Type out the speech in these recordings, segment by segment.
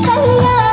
கல்யாணம்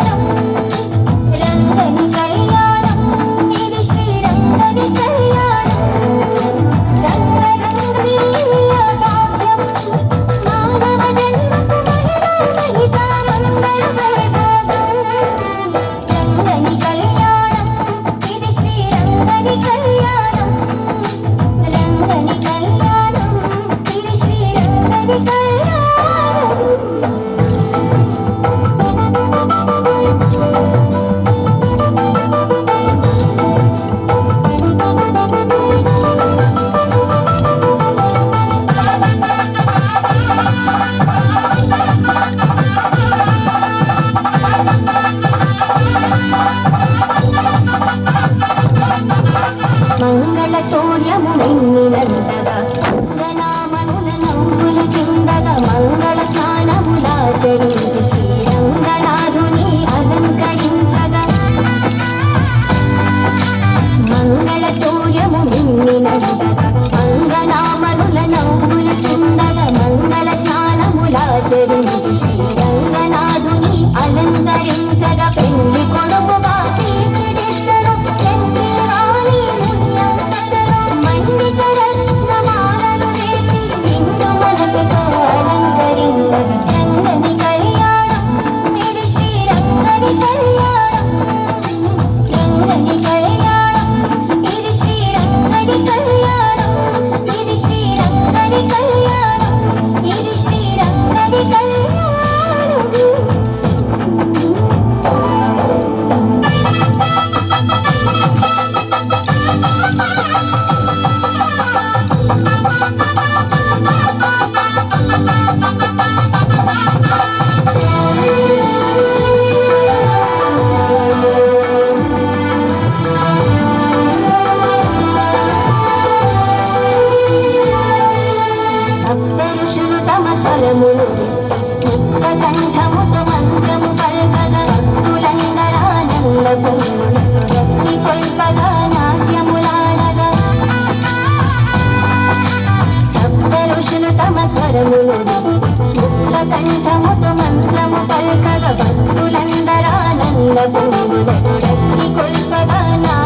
మంగళతోర్యము నిన్నినంతగా అంగనామనుల నవ్వులు చిందగా మంగళ స్నానములాచరించి శ్రీరంగనాథుని అలంకరించగా మంగళతోర్యము నిన్నినంతగా అంగనామనుల నవ్వులు చిందగా మంగళ స్నానములాచరించి శ్రీరంగనాథుని అలంకరించగా స్వరములు ముక్త కంఠముతో మంత్రము పల్కగ భక్తులందరానంద కొల్పగా నాట్యములాడగా తమ స్వరములు ముక్త కంఠముతో మంత్రము పల్కగ భక్తులందరానంద కొల్పగా నా